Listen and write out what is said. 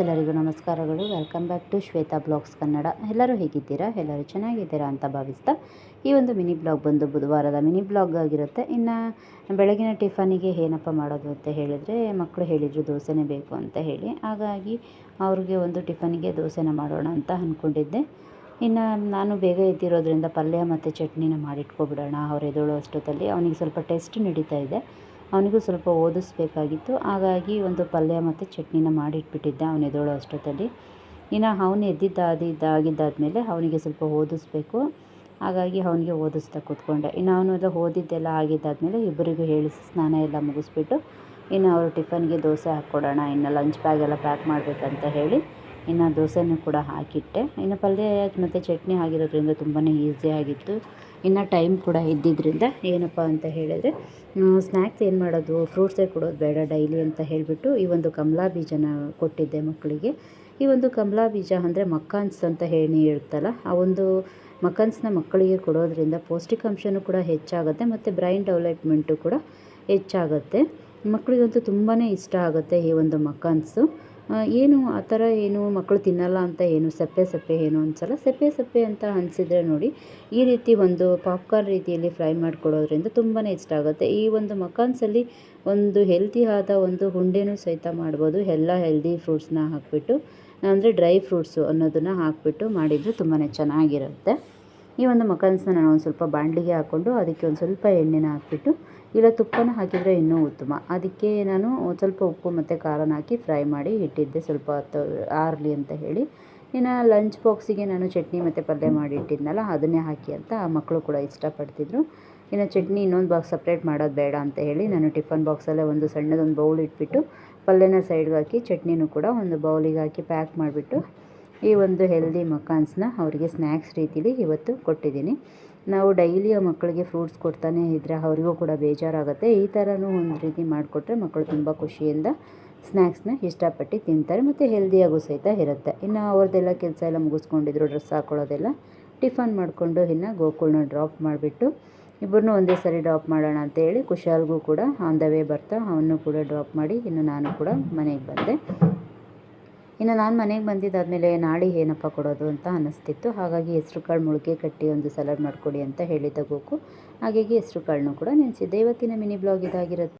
ಎಲ್ಲರಿಗೂ ನಮಸ್ಕಾರಗಳು. Welcome back to Shweta blogs Kannada. ಎಲ್ಲರೂ ಹೇಗಿದ್ದೀರಾ? ಎಲ್ಲರೂ ಚೆನ್ನಾಗಿದ್ದೀರಾ ಅಂತ ಭಾವಿಸ್ತಾ ಈ ಒಂದು ಮಿನಿ ಬ್ಲಾಗ್ ಬಂದು ಬುಧವಾರದ ಮಿನಿ ಬ್ಲಾಗ್ ಆಗಿರುತ್ತೆ. ಇನ್ನು ಬೆಳಗಿನ ಟಿಫನಿಗೆ ಏನಪ್ಪ ಮಾಡೋದು ಅಂತ ಹೇಳಿದರೆ ಮಕ್ಕಳು ಹೇಳಿದರು ದೋಸೆನೇ ಬೇಕು ಅಂತ ಹೇಳಿ. ಹಾಗಾಗಿ ಅವ್ರಿಗೆ ಒಂದು ಟಿಫನಿಗೆ ದೋಸೆನ ಮಾಡೋಣ ಅಂತ ಅಂದ್ಕೊಂಡಿದ್ದೆ ಇನ್ನು ನಾನು ಬೇಗ ಎದ್ದಿರೋದ್ರಿಂದ ಪಲ್ಯ ಮತ್ತು ಚಟ್ನಿನ ಮಾಡಿಟ್ಕೊಬಿಡೋಣ. ಅವ್ರು ಎದ್ದೋಳೋ ಅಷ್ಟೊತ್ತಲ್ಲಿ ಅವನಿಗೆ ಸ್ವಲ್ಪ ಟೆಸ್ಟ್ ನಡೀತಾ ಇದೆ. ಅವನಿಗೂ ಸ್ವಲ್ಪ ಓದಿಸ್ಬೇಕಾಗಿತ್ತು. ಹಾಗಾಗಿ ಒಂದು ಪಲ್ಯ ಮತ್ತು ಚಟ್ನಿನ ಮಾಡಿಟ್ಬಿಟ್ಟಿದ್ದೆ ಅವನು ಎದ್ದೋಳೋ ಅಷ್ಟೊತ್ತಲ್ಲಿ. ಇನ್ನು ಅವನು ಎದ್ದಿದ್ದ ಅದಿದ್ದ ಆಗಿದ್ದಾದಮೇಲೆ ಅವನಿಗೆ ಸ್ವಲ್ಪ ಓದಿಸ್ಬೇಕು. ಹಾಗಾಗಿ ಅವನಿಗೆ ಓದಿಸ್ತಾ ಕೂತ್ಕೊಂಡೆ. ಇನ್ನು ಅವನು ಎಲ್ಲ ಓದಿದ್ದೆಲ್ಲ ಆಗಿದ್ದಾದಮೇಲೆ ಇಬ್ಬರಿಗೂ ಹೇಳಿ ಸ್ನಾನ ಎಲ್ಲ ಮುಗಿಸ್ಬಿಟ್ಟು, ಇನ್ನು ಅವರು ಟಿಫನ್ಗೆ ದೋಸೆ ಹಾಕ್ಕೊಡೋಣ, ಇನ್ನು ಲಂಚ್ ಬ್ಯಾಗೆಲ್ಲ ಪ್ಯಾಕ್ ಮಾಡಬೇಕಂತ ಹೇಳಿ ಇನ್ನು ದೋಸೆನೂ ಕೂಡ ಹಾಕಿಟ್ಟೆ. ಇನ್ನು ಪಲ್ಯ ಮತ್ತು ಚಟ್ನಿ ಆಗಿರೋದ್ರಿಂದ ತುಂಬಾ ಈಸಿಯಾಗಿತ್ತು ಇನ್ನು ಟೈಮ್ ಕೂಡ ಇದ್ದಿದ್ದರಿಂದ ಏನಪ್ಪ ಅಂತ ಹೇಳಿದರೆ ಸ್ನ್ಯಾಕ್ಸ್ ಏನು ಮಾಡೋದು ಫ್ರೂಟ್ಸೇ ಕೊಡೋದು ಬೇಡ ಡೈಲಿ ಅಂತ ಹೇಳಿಬಿಟ್ಟು ಈ ಒಂದು ಕಮಲಾ ಬೀಜನ ಕೊಟ್ಟಿದ್ದೆ ಮಕ್ಕಳಿಗೆ. ಈ ಒಂದು ಕಮಲಾ ಬೀಜ ಅಂದರೆ ಮಕ್ಕಾನ್ಸ್ ಅಂತ ಹೇಳಿ ಹೇಳ್ತಲ್ಲ ಆ ಒಂದು ಮಕ್ಕನ್ಸ್ನ ಮಕ್ಕಳಿಗೆ ಕೊಡೋದ್ರಿಂದ ಪೌಷ್ಟಿಕಾಂಶನೂ ಕೂಡ ಹೆಚ್ಚಾಗುತ್ತೆ ಮತ್ತು ಬ್ರೈನ್ ಡೆವಲಪ್ಮೆಂಟು ಕೂಡ ಹೆಚ್ಚಾಗುತ್ತೆ. ಮಕ್ಕಳಿಗಂತೂ ತುಂಬಾ ಇಷ್ಟ ಆಗುತ್ತೆ ಈ ಒಂದು ಮಕ್ಕನ್ಸು. ಏನು ಆ ಥರ ಏನು ಮಕ್ಕಳು ತಿನ್ನಲ್ಲ ಅಂತ ಏನು, ಸಪ್ಪೆ ಸಪ್ಪೆ ಏನು ಅನ್ಸಲ್ಲ? ಸಪ್ಪೆ ಸಪ್ಪೆ ಅಂತ ಅನಿಸಿದ್ರೆ ನೋಡಿ, ಈ ರೀತಿ ಒಂದು ಪಾಪ್ಕಾರ್ನ್ ರೀತಿಯಲ್ಲಿ ಫ್ರೈ ಮಾಡಿಕೊಡೋದ್ರಿಂದ ತುಂಬಾ ಇಷ್ಟ ಆಗುತ್ತೆ. ಈ ಒಂದು ಮಕಾನ್ಸಲ್ಲಿ ಒಂದು ಹೆಲ್ತಿ ಆದ ಒಂದು ಹುಂಡೆನೂ ಸಹಿತ ಮಾಡ್ಬೋದು. ಎಲ್ಲ ಹೆಲ್ದಿ ಫ್ರೂಟ್ಸ್ನ ಹಾಕಿಬಿಟ್ಟು, ಅಂದರೆ ಡ್ರೈ ಫ್ರೂಟ್ಸು ಅನ್ನೋದನ್ನು ಹಾಕಿಬಿಟ್ಟು ಮಾಡಿದರೆ ತುಂಬಾ ಚೆನ್ನಾಗಿರುತ್ತೆ. ಈ ಒಂದು ಮಕಾನ್ಸ್ನ ನಾನು ಒಂದು ಸ್ವಲ್ಪ ಬಾಣಲಿಗೆ ಹಾಕ್ಕೊಂಡು, ಅದಕ್ಕೆ ಒಂದು ಸ್ವಲ್ಪ ಎಣ್ಣೆನ ಹಾಕ್ಬಿಟ್ಟು ಇಲ್ಲ ತುಪ್ಪನ ಹಾಕಿದರೆ ಇನ್ನೂ ಉತ್ತಮ. ಅದಕ್ಕೆ ನಾನು ಸ್ವಲ್ಪ ಉಪ್ಪು ಮತ್ತು ಖಾರನ ಹಾಕಿ ಫ್ರೈ ಮಾಡಿ ಇಟ್ಟಿದ್ದೆ. ಸ್ವಲ್ಪ ಹೊತ್ತು ಆರಲಿ ಅಂತ ಹೇಳಿ. ಇನ್ನು ಲಂಚ್ ಬಾಕ್ಸಿಗೆ ನಾನು ಚಟ್ನಿ ಮತ್ತು ಪಲ್ಯ ಮಾಡಿ ಇಟ್ಟಿದ್ನಲ್ಲ, ಅದನ್ನೇ ಹಾಕಿ ಅಂತ ಮಕ್ಕಳು ಕೂಡ ಇಷ್ಟಪಡ್ತಿದ್ರು. ಇನ್ನು ಚಟ್ನಿ ಇನ್ನೊಂದು ಬಾಕ್ಸ್ ಸಪ್ರೇಟ್ ಮಾಡೋದು ಬೇಡ ಅಂತ ಹೇಳಿ ನಾನು ಟಿಫನ್ ಬಾಕ್ಸಲ್ಲೇ ಒಂದು ಸಣ್ಣದೊಂದು ಬೌಲ್ ಇಟ್ಬಿಟ್ಟು ಪಲ್ಯನ ಸೈಡ್ಗೆ ಹಾಕಿ ಚಟ್ನಿನೂ ಕೂಡ ಒಂದು ಬೌಲಿಗೆ ಹಾಕಿ ಪ್ಯಾಕ್ ಮಾಡಿಬಿಟ್ಟು ಈ ಒಂದು ಹೆಲ್ದಿ ಮಕಾನ್ಸ್ನ ಅವರಿಗೆ ಸ್ನ್ಯಾಕ್ಸ್ ರೀತಿಲಿ ಇವತ್ತು ಕೊಟ್ಟಿದ್ದೀನಿ. ನಾವು ಡೈಲಿ ಆ ಮಕ್ಕಳಿಗೆ ಫ್ರೂಟ್ಸ್ ಕೊಡ್ತಾನೆ ಇದ್ದರೆ ಅವರಿಗೂ ಕೂಡ ಬೇಜಾರಾಗುತ್ತೆ. ಈ ಥರನೂ ಒಂದು ರೀತಿ ಮಾಡಿಕೊಟ್ರೆ ಮಕ್ಕಳು ತುಂಬ ಖುಷಿಯಿಂದ ಸ್ನ್ಯಾಕ್ಸ್ನ ಇಷ್ಟಪಟ್ಟು ತಿಂತಾರೆ ಮತ್ತು ಹೆಲ್ದಿಯಾಗೂ ಸಹಿತ ಇರುತ್ತೆ. ಇನ್ನು ಅವ್ರದ್ದೆಲ್ಲ ಕೆಲಸ ಎಲ್ಲ ಮುಗಿಸ್ಕೊಂಡಿದ್ರು, ಡ್ರೆಸ್ ಹಾಕೊಳ್ಳೋದೆಲ್ಲ ಟಿಫನ್ ಮಾಡಿಕೊಂಡು ಇನ್ನು ಗೋಕುಲ್ನ ಡ್ರಾಪ್ ಮಾಡಿಬಿಟ್ಟು ಇಬ್ಬರನ್ನೂ ಒಂದೇ ಸರಿ ಡ್ರಾಪ್ ಮಾಡೋಣ ಅಂತೇಳಿ ಕುಶಾಲ್ಗೂ ಕೂಡ ಆನ್ ದ ವೇ ಬರ್ತಾ ಅವನು ಕೂಡ ಡ್ರಾಪ್ ಮಾಡಿ ಇನ್ನು ನಾನು ಕೂಡ ಮನೆಗೆ ಬಂದೆ. ಇನ್ನು ನಾನು ಮನೆಗೆ ಬಂದಿದ್ದಾದಮೇಲೆ ನಾಳೆ ಏನಪ್ಪ ಕೊಡೋದು ಅಂತ ಅನ್ನಿಸ್ತಿತ್ತು ಹಾಗಾಗಿ ಹೆಸ್ರು ಕಾಳು ಮುಳುಗೆ ಕಟ್ಟಿ ಒಂದು ಸಲಾಡ್ ಮಾಡಿಕೊಡಿ ಅಂತ ಹೇಳಿದ್ದ ಗೋಕು. ಹಾಗಾಗಿ ಹೆಸರು ಕಾಳನ್ನೂ ಕೂಡ ನೆನೆಸಿದ್ದೆ. ಇವತ್ತಿನ ಮಿನಿ ಬ್ಲಾಗ್ ಇದಾಗಿರುತ್ತೆ.